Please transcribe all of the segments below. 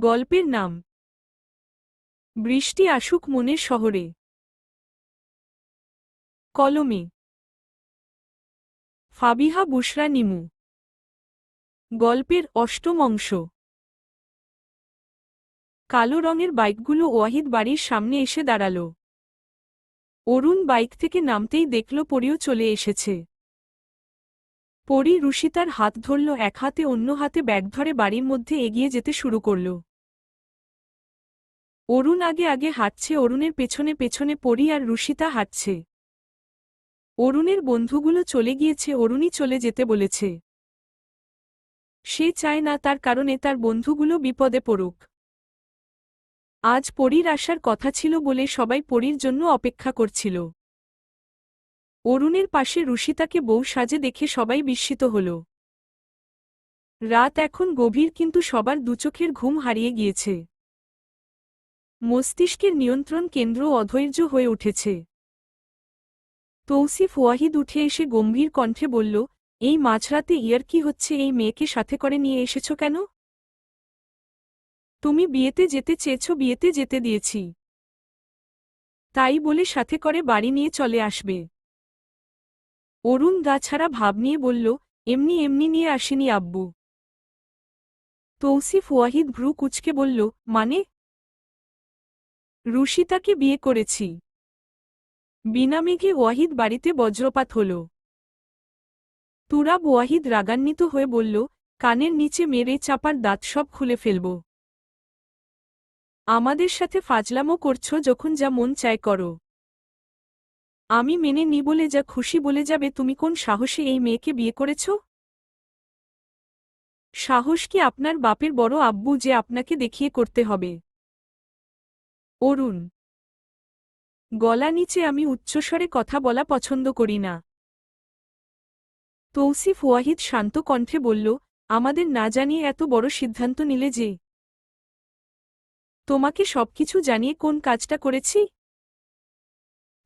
গল্পের নাম। বৃষ্টি আসুক মনের শহরে। কলমে। ফাবিহা বুশরা নিমু। গল্পের অষ্টম অংশ। কালো রঙের বাইকগুলো ওয়াহিদ বাড়ির সামনে এসে দাঁড়াল। অরুণ বাইক থেকে নামতেই দেখল পরিও চলে এসেছে। পরি রুষিতার হাত ধরল, এক হাতে অন্য হাতে ব্যাগ ধরে বাড়ির মধ্যে এগিয়ে যেতে শুরু করল। অরুণ আগে আগে হাঁটছে, অরুণের পেছনে পেছনে পরি আর রুষিতা হাঁটছে। অরুণের বন্ধুগুলো চলে গিয়েছে, অরুণই চলে যেতে বলেছে। সে চায় না তার কারণে তার বন্ধুগুলো বিপদে পড়ুক। আজ পরীর আসার কথা ছিল বলে সবাই পরীর জন্য অপেক্ষা করছিল। অরুণের পাশে রুষিতাকে বউ সাজে দেখে সবাই বিস্মিত হল। রাত এখন গভীর কিন্তু সবার দুচোখের ঘুম হারিয়ে গিয়েছে। মস্তিষ্কের নিয়ন্ত্রণ কেন্দ্র অধৈর্য হয়ে উঠেছে। তৌসিফ ওয়াহিদ উঠে এসে গম্ভীর কণ্ঠে বলল, এই মাঝরাতে ইয়ার কি হচ্ছে? এই মেয়েকে সাথে করে নিয়ে এসেছ কেন? তুমি বিয়েতে যেতে চেয়েছ, বিয়েতে যেতে দিয়েছি। তাই বলে সাথে করে বাড়ি নিয়ে চলে আসবে। অরুণ গা ছাড়া ভাব নিয়ে বলল, এমনি এমনি নিয়ে আসেনি আব্বু। তৌসিফ ওয়াহিদ ভ্রু কুচকে বলল মানে? রুশিতাকে বিয়ে করেছি। বিনামেঘে ওয়াহিদ বাড়িতে বজ্রপাত হল। তুরাব ওয়াহিদ রাগান্বিত হয়ে বলল, কানের নিচে মেরে চাপার দাঁত সব খুলে ফেলব। আমাদের সাথে ফাজলামো করছ যখন যা মন চায় করো। আমি মেনে নি বলে যা খুশি বলে যাবে, তুমি কোন সাহসে এই মেয়েকে বিয়ে করেছ? সাহস কি আপনার বাপের বড় আব্বু যে আপনাকে দেখিয়ে করতে হবে? অরুণ। গলা নিচে আমি উচ্চস্বরে কথা বলা পছন্দ করি না। তৌসিফ ওয়াহিদ শান্ত কণ্ঠে বলল, আমাদের না জানিয়ে এত বড় সিদ্ধান্ত নিলে যে? তোমাকে সবকিছু জানিয়ে কোন কাজটা করেছি?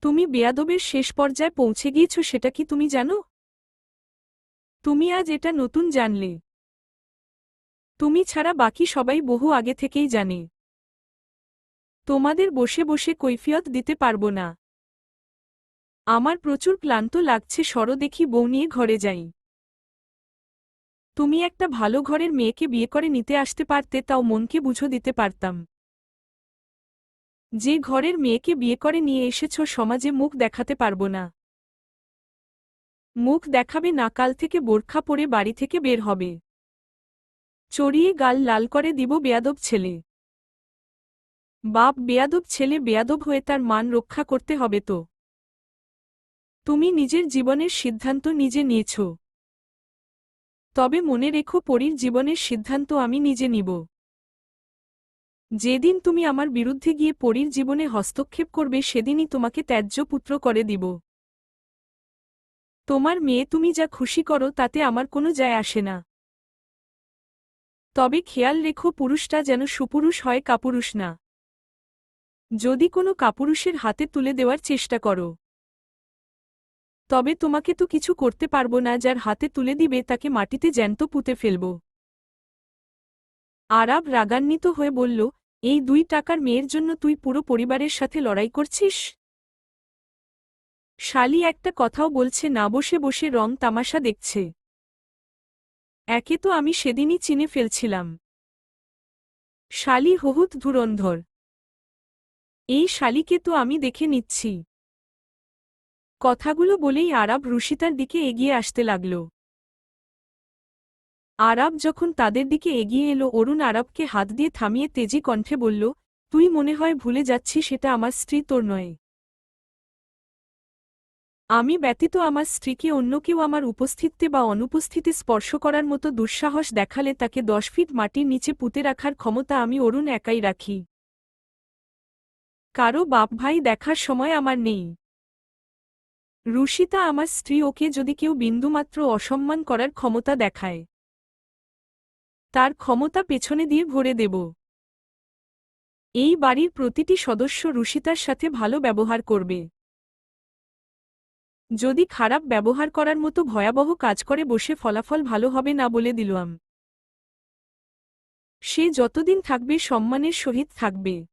তুমি বেয়াদবের শেষ পর্যায়ে পৌঁছে গিয়েছ, সেটা কি তুমি জানো? তুমি আজ এটা নতুন জানলে। তুমি ছাড়া বাকি সবাই বহু আগে থেকেই জানে। তোমাদের বসে বসে কৈফিয়ত দিতে পারব না। আমার প্রচুর ক্লান্ত লাগছে, সর দেখি বউ নিয়ে ঘরে যাই। তুমি একটা ভালো ঘরের মেয়েকে বিয়ে করে নিতে আসতে পারতে, তাও মনকে বুঝো দিতে পারতাম। যে ঘরের মেয়েকে বিয়ে করে নিয়ে এসেছ সমাজে মুখ দেখাতে পারব না। মুখ দেখাবে না, কাল থেকে বোরখা পরে বাড়ি থেকে বের হবে। চড়িয়ে গাল লাল করে দিব বেয়াদব ছেলে। বাপ, বেয়াদব ছেলে, বেয়াদব হয়ে তার মান রক্ষা করতে হবে তো। তুমি নিজের জীবনের সিদ্ধান্ত নিজে নিয়েছ। তবে মনে রেখো পরীর জীবনের সিদ্ধান্ত আমি নিজে নিব। যেদিন তুমি আমার বিরুদ্ধে গিয়ে পরীর জীবনে হস্তক্ষেপ করবে, সেদিনই তোমাকে ত্যায্য পুত্র করে দিব। তোমার মেয়ে তুমি যা খুশি করো, তাতে আমার কোনো যায় আসে না। তবে খেয়াল রেখো, পুরুষটা যেন সুপুরুষ হয়, কাপুরুষ না। যদি কোনো কাপুরুষের হাতে তুলে দেওয়ার চেষ্টা করো। তবে তোমাকে তো কিছু করতে পারব না, যার হাতে তুলে দিবে, তাকে মাটিতে জ্যান্ত পুঁতে ফেলব। আরাব রাগান্বিত হয়ে বলল এই দুই টাকার মেয়ের জন্য তুই পুরো পরিবারের সাথে লড়াই করছিস? শালি একটা কথাও বলছে, না বসে বসে রং তামাশা দেখছে। একে তো আমি সেদিনই চিনে ফেলছিলাম। শালি হহুত ধুরন্ধর। এই শালিকে তো আমি দেখে নিচ্ছি। কথাগুলো বলেই আরাব রুশিতার দিকে এগিয়ে আসতে লাগল। আরাব যখন তাদের দিকে এগিয়ে এলো, অরুণ আরবকে হাত দিয়ে থামিয়ে তেজি কণ্ঠে বলল, তুই মনে হয় ভুলে যাচ্ছি সেটা আমার স্ত্রী, তোর নয়। আমি ব্যতীত আমার স্ত্রীকে অন্য কেউ আমার উপস্থিতিতে বা অনুপস্থিতি স্পর্শ করার মতো দুঃসাহস দেখালে তাকে দশ ফিট মাটির নিচে পুঁতে রাখার ক্ষমতা আমি অরুণ একাই রাখি। কারও বাপ ভাই দেখার সময় আমার নেই। রুষিতা আমার স্ত্রী, ওকে যদি কেউ বিন্দুমাত্র অসম্মান করার ক্ষমতা দেখায়। তার ক্ষমতা পেছনে দিয়ে ভরে দেব। এই বাড়ির প্রতিটি সদস্য রুষিতার সাথে ভালো ব্যবহার করবে। যদি খারাপ ব্যবহার করার মতো ভয়াবহ কাজ করে বসে ফলাফল ভালো হবে না বলে দিলাম। সে যতদিন থাকবে সম্মানের সহিত থাকবে।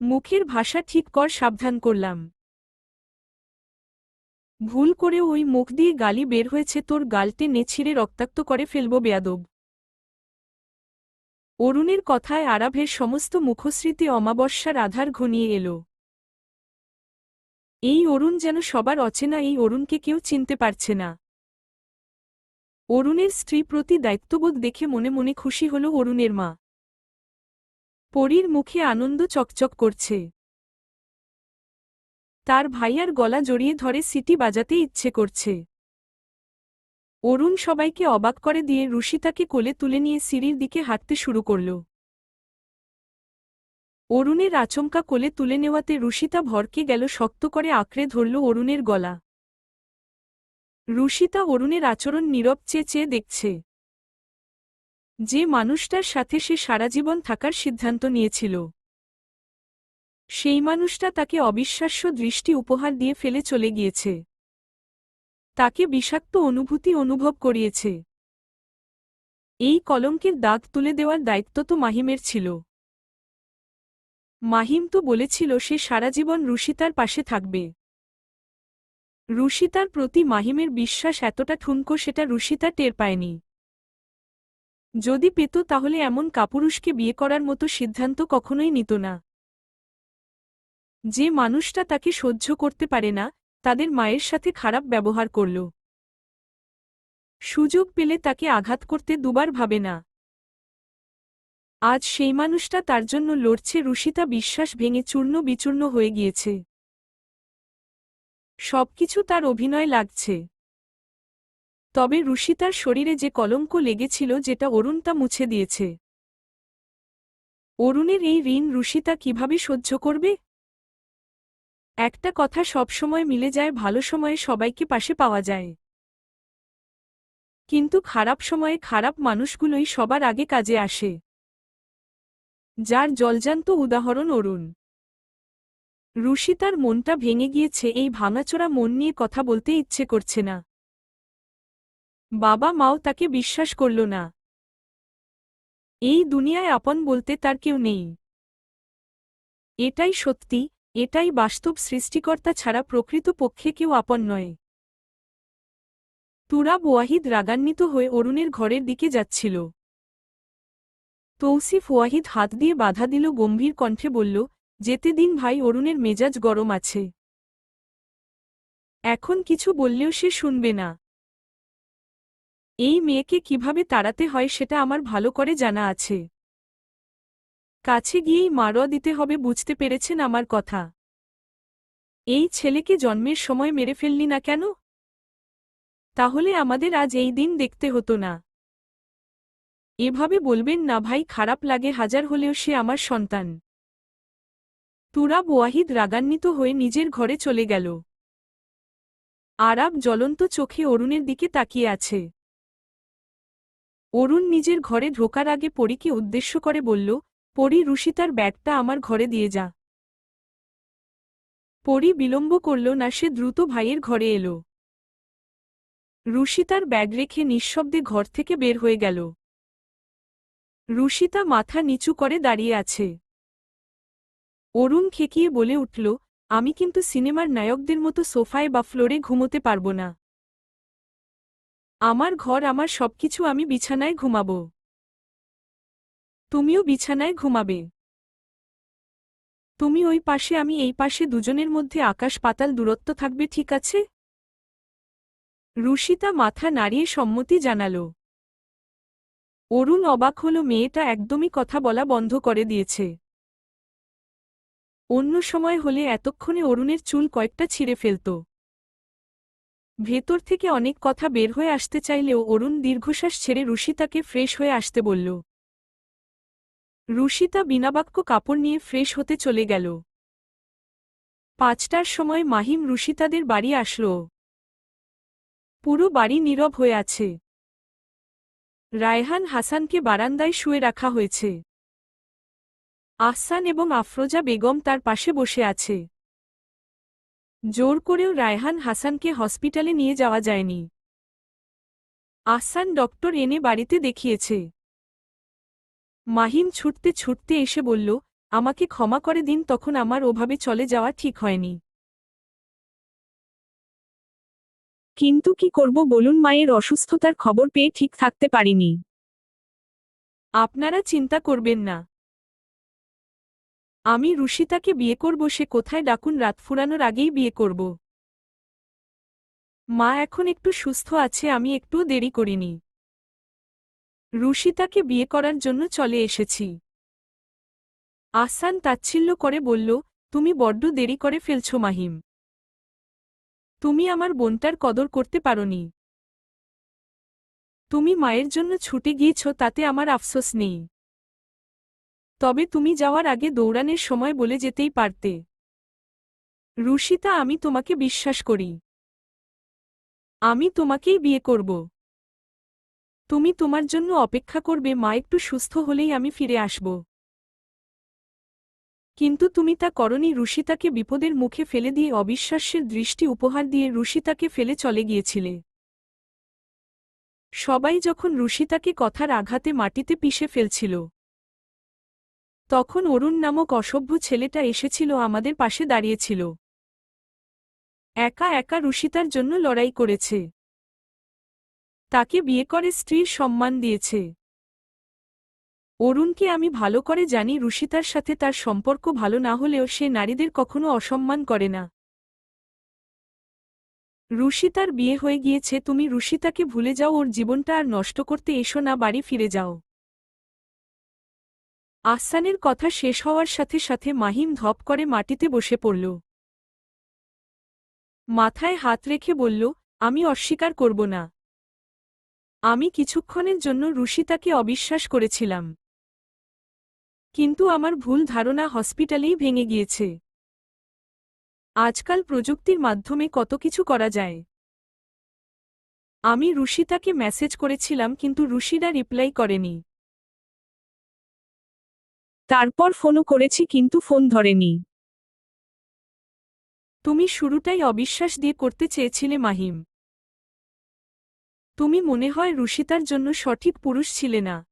মুখের ভাষা ঠিক কর, সাবধান করলাম। ভুল করে ওই মুখ দিয়ে গালি বের হয়েছে, তোর গালটে নেছিড়ে রক্তাক্ত করে ফেলব বেয়াদব। অরুণের কথায় আরাভের সমস্ত মুখস্মৃতি অমাবস্যার আধার ঘনিয়ে এল। এই অরুণ যেন সবার অচেনা, এই অরুণকে কেউ চিনতে পারছে না। অরুণের স্ত্রী প্রতি দায়িত্ববোধ দেখে মনে মনে খুশি হল অরুণের মা। পরীর মুখে আনন্দ চকচক করছে। তার ভাইয়ার গলা জড়িয়ে ধরে সিটি বাজাতে ইচ্ছে করছে। অরুণ সবাইকে অবাক করে দিয়ে রুষিতাকে কোলে তুলে নিয়ে সিঁড়ির দিকে হাঁটতে শুরু করল। অরুণের আচমকা কোলে তুলে নেওয়াতে রুষিতা ভরকে গেল শক্ত করে আঁকড়ে ধরল অরুণের গলা। রুষিতা অরুণের আচরণ নীরব চেয়ে চেয়ে দেখছে। যে মানুষটার সাথে সে সারা জীবন থাকার সিদ্ধান্ত নিয়েছিল। সেই মানুষটা তাকে অবিশ্বাস্য দৃষ্টি উপহার দিয়ে ফেলে চলে গিয়েছে। তাকে বিষাক্ত অনুভূতি অনুভব করিয়েছে। এই কলঙ্কের দাগ তুলে দেওয়ার দায়িত্ব তো মাহিমের ছিল। মাহিম তো বলেছিল সে সারা জীবন রুষিতার পাশে থাকবে। রুষিতার প্রতি মাহিমের বিশ্বাস এতটা ঠুনকো সেটা রুষিতা টের পায়নি। যদি পেত তাহলে এমন কাপুরুষকে বিয়ে করার মতো সিদ্ধান্ত কখনোই নিত না। যে মানুষটা তাকে সহ্য করতে পারে না, তাদের মায়ের সাথে খারাপ ব্যবহার করল। সুযোগ পেলে তাকে আঘাত করতে দুবার ভাবে না। আজ সেই মানুষটা তার জন্য লড়ছে রুষিতা বিশ্বাস ভেঙে চূর্ণ বিচূর্ণ হয়ে গিয়েছে। সবকিছু তার অভিনয় লাগছে। তবে রুষিতার শরীরে যে কলঙ্ক লেগেছিল যেটা অরুণ তা মুছে দিয়েছে। অরুণের এই ঋণ রুষিতা কীভাবে সহ্য করবে? একটা কথা সবসময় মিলে যায়, ভালো সময়ে সবাইকে পাশে পাওয়া যায়। কিন্তু খারাপ সময়ে খারাপ মানুষগুলোই সবার আগে কাজে আসে। যার জলজান্ত উদাহরণ অরুণ। রুষিতার মনটা ভেঙে গিয়েছে, এই ভাঙাচোরা মন নিয়ে কথা বলতে ইচ্ছে করছে না। বাবা মাও তাকে বিশ্বাস করল না। এই দুনিয়ায় আপন বলতে তার কেউ নেই। এটাই সত্যি এটাই বাস্তব সৃষ্টিকর্তা ছাড়া প্রকৃত পক্ষে কেউ আপন নয়। তুরাব ওয়াহিদ রাগান্বিত হয়ে অরুণের ঘরের দিকে যাচ্ছিল। তৌসিফ ওয়াহিদ হাত দিয়ে বাধা দিল, গম্ভীর কণ্ঠে বলল, যেতে দিন ভাই, অরুণের মেজাজ গরম আছে। এখন কিছু বললেও সে শুনবে না। এই মেয়েকে কীভাবে তাড়াতে হয় সেটা আমার ভালো করে জানা আছে। কাছে গিয়েই মারোয়া দিতে হবে বুঝতে পেরেছেন আমার কথা। এই ছেলেকে জন্মের সময় মেরে ফেললি না কেন? তাহলে আমাদের আজ এই দিন দেখতে হতো না। এভাবে বলবেন না ভাই, খারাপ লাগে হাজার হলেও সে আমার সন্তান। তুরাব ওয়াহিদ রাগান্বিত হয়ে নিজের ঘরে চলে গেল। আরাব জ্বলন্ত চোখে অরুণের দিকে তাকিয়ে আছে। অরুণ নিজের ঘরে ঢোকার আগে পরীকে উদ্দেশ্য করে বলল পরী রুষিতার ব্যাগটা আমার ঘরে দিয়ে যা। পরী বিলম্ব করল না, সে দ্রুত ভাইয়ের ঘরে এলো। রুষিতার ব্যাগ রেখে নিঃশব্দে ঘর থেকে বের হয়ে গেল। রুষিতা মাথা নিচু করে দাঁড়িয়ে আছে। অরুণ খেকিয়ে বলে উঠল, আমি কিন্তু সিনেমার নায়কদের মতো সোফায় বা ফ্লোরে ঘুমোতে পারব না। আমার ঘর, আমার সবকিছু আমি বিছানায় ঘুমাব। তুমিও বিছানায় ঘুমাবে। তুমি ওই পাশে, আমি এই পাশে দুজনের মধ্যে আকাশ পাতাল দূরত্ব থাকবে, ঠিক আছে? রুষিতা মাথা নাড়িয়ে সম্মতি জানাল। অরুণ অবাক হল, মেয়েটা একদমই কথা বলা বন্ধ করে দিয়েছে। অন্য সময় হলে এতক্ষণে অরুণের চুল কয়েকটা ছিঁড়ে ফেলত। ভেতর থেকে অনেক কথা বের হয়ে আসতে চাইলেও অরুণ দীর্ঘশ্বাস ছেড়ে রুষিতাকে ফ্রেশ হয়ে আসতে বলল রুষিতা বিনাবাক্য কাপড় নিয়ে ফ্রেশ হতে চলে গেল। পাঁচটার সময় মাহিম রুষিতাদের বাড়ি আসল। পুরো বাড়ি নীরব হয়ে আছে। রায়হান হাসানকে বারান্দায় শুয়ে রাখা হয়েছে। আহসান এবং আফরোজা বেগম তার পাশে বসে আছে। জোর করেও রায়হান হাসানকে হসপিটালে নিয়ে যাওয়া যায়নি। আহসান ডক্টর এনে বাড়িতে দেখিয়েছে। মাহিম ছুটতে ছুটতে এসে বলল, আমাকে ক্ষমা করে দিন, তখন আমার ওভাবে চলে যাওয়া ঠিক হয়নি। কিন্তু কি করব বলুন, মায়ের অসুস্থতার খবর পেয়ে ঠিক থাকতে পারিনি। আপনারা চিন্তা করবেন না। আমি রুশিতাকে বিয়ে করব, সে কোথায় ডাকুন, রাত ফুরানোর আগেই বিয়ে করব। মা এখন একটু সুস্থ আছে, আমি একটু দেরি করিনি। রুশিতাকে বিয়ে করার জন্য চলে এসেছি। আসান তাচ্ছিল্য করে বলল, তুমি বড্ড দেরি করে ফেলছ মাহিম। তুমি আমার বোনটার কদর করতে পারোনি। তুমি মায়ের জন্য ছুটে গিয়েছ, তাতে আমার আফসোস নেই। তবে তুমি যাওয়ার আগে দৌড়ানের সময় বলে যেতেই পারতে। রুশিতা আমি তোমাকে বিশ্বাস করি। আমি তোমাকেই বিয়ে করব। তুমি তোমার জন্য অপেক্ষা করবে, মা একটু সুস্থ হলেই আমি ফিরে আসব। কিন্তু তুমি তা করনি রুশিতাকে বিপদের মুখে ফেলে দিয়ে অবিশ্বাস্যের দৃষ্টি উপহার দিয়ে রুশিতাকে ফেলে চলে গিয়েছিলে। সবাই যখন রুশিতাকে কথার আঘাতে মাটিতে পিষে ফেলছিল, তখন অরুণ নামক অসভ্য ছেলেটা এসেছিল আমাদের পাশে দাঁড়িয়েছিল। একা একা রুশিতার জন্য লড়াই করেছে। তাকে বিয়ে করে স্ত্রীর সম্মান দিয়েছে। অরুণকে আমি ভালো করে জানি রুশিতার সাথে তার সম্পর্ক ভালো না হলেও সে নারীদের কখনো অসম্মান করে না। রুশিতার বিয়ে হয়ে গিয়েছে, তুমি রুশিতাকে ভুলে যাও, ওর জীবনটা আর নষ্ট করতে এসো না, বাড়ি ফিরে যাও। আহসানের কথা শেষ হওয়ার সাথে সাথে মাহিম ধপ করে মাটিতে বসে পড়ল। মাথায় হাত রেখে বলল, আমি অস্বীকার করব না। আমি কিছুক্ষণের জন্য রুশিতাকে অবিশ্বাস করেছিলাম। কিন্তু আমার ভুল ধারণা হসপিটালেই ভেঙে গিয়েছে। আজকাল প্রযুক্তির মাধ্যমে কত কিছু করা যায়। আমি রুশিতাকে মেসেজ করেছিলাম কিন্তু রুশিদা রিপ্লাই করেনি। তারপর ফোনও করেছি কিন্তু ফোন ধরেনি। তুমি শুরুটাই অবিশ্বাস দিয়ে করতে চেয়েছিলে মাহিম। তুমি মনে হয় রুশিতার জন্য সঠিক পুরুষ ছিলে না।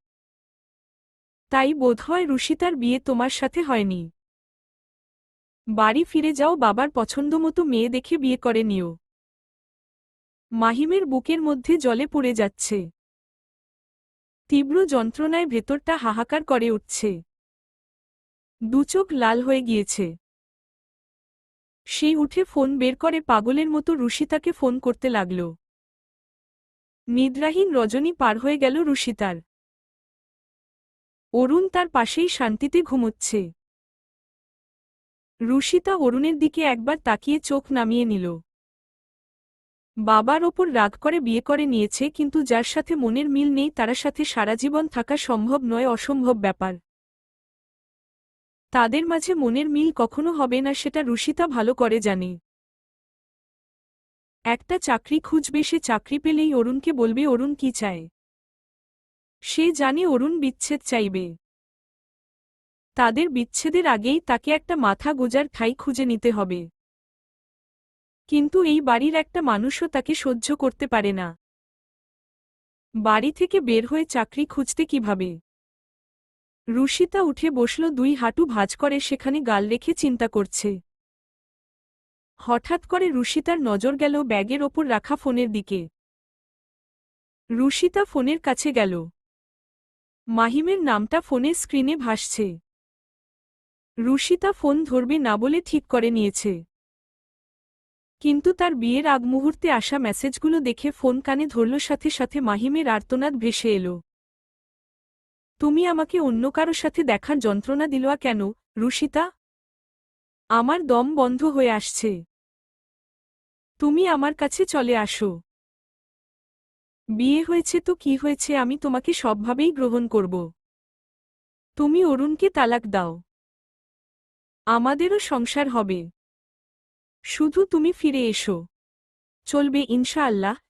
তাই বোধহয় রুশিতার বিয়ে তোমার সাথে হয়নি। বাড়ি ফিরে যাও, বাবার পছন্দমতো মেয়ে দেখে বিয়ে করে নিও। মাহিমের বুকের মধ্যে জলে পড়ে যাচ্ছে। তীব্র যন্ত্রণায় ভেতরটা হাহাকার করে উঠছে। দুচোখ লাল হয়ে গিয়েছে। সেই উঠে ফোন বের করে, পাগলের মতো রুশিতাকে ফোন করতে লাগল। নিদ্রাহীন রজনী পার হয়ে গেল রুশিতার অরুণ তার পাশেই শান্তিতে ঘুমোচ্ছে। রুশিতা অরুণের দিকে একবার তাকিয়ে চোখ নামিয়ে নিল। বাবার ওপর রাগ করে বিয়ে করে নিয়েছে কিন্তু যার সাথে মনের মিল নেই তার সাথে সারা জীবন থাকা সম্ভব নয় অসম্ভব ব্যাপার। তাদের মাঝে মনের মিল কখনো হবে না সেটা রুশিতা ভালো করে জানে। একটা চাকরি খুঁজবে, সে চাকরি পেলেই অরুণকে বলবে, অরুণ কি চায়? সে জানে অরুণ বিচ্ছেদ চাইবে। তাদের বিচ্ছেদের আগেই তাকে একটা মাথা গোজার ঠাই খুঁজে নিতে হবে। কিন্তু এই বাড়ির একটা মানুষও তাকে সহ্য করতে পারে না। বাড়ি থেকে বের হয়ে চাকরি খুঁজতে কীভাবে? রুশিতা উঠে বসল, দুই হাঁটু ভাজ করে, সেখানে গাল রেখে চিন্তা করছে। হঠাৎ করে রুশিতার নজর গেল ব্যাগের ওপর রাখা ফোনের দিকে। রুশিতা ফোনের কাছে গেল। মাহিমের নামটা ফোনের স্ক্রিনে ভাসছে। রুশিতা ফোন ধরবে না বলে ঠিক করে নিয়েছে। কিন্তু তার বিয়ের আগ মুহূর্তে আসা মেসেজগুলো দেখে ফোন কানে ধরল, সাথে সাথে মাহিমের আর্তনাদ ভেসে এলো। তুমি আমাকে অন্য কারও সাথে দেখার যন্ত্রণা দিলয়া কেন, রুশিতা? আমার দম বন্ধ হয়ে আসছে। তুমি আমার কাছে চলে আসো। বিয়ে হয়েছে তো কি হয়েছে আমি তোমাকে সবভাবেই গ্রহণ করব। তুমি অরুণকে তালাক দাও। আমাদেরও সংসার হবে। শুধু তুমি ফিরে এসো। চলবে ইনশাআল্লাহ।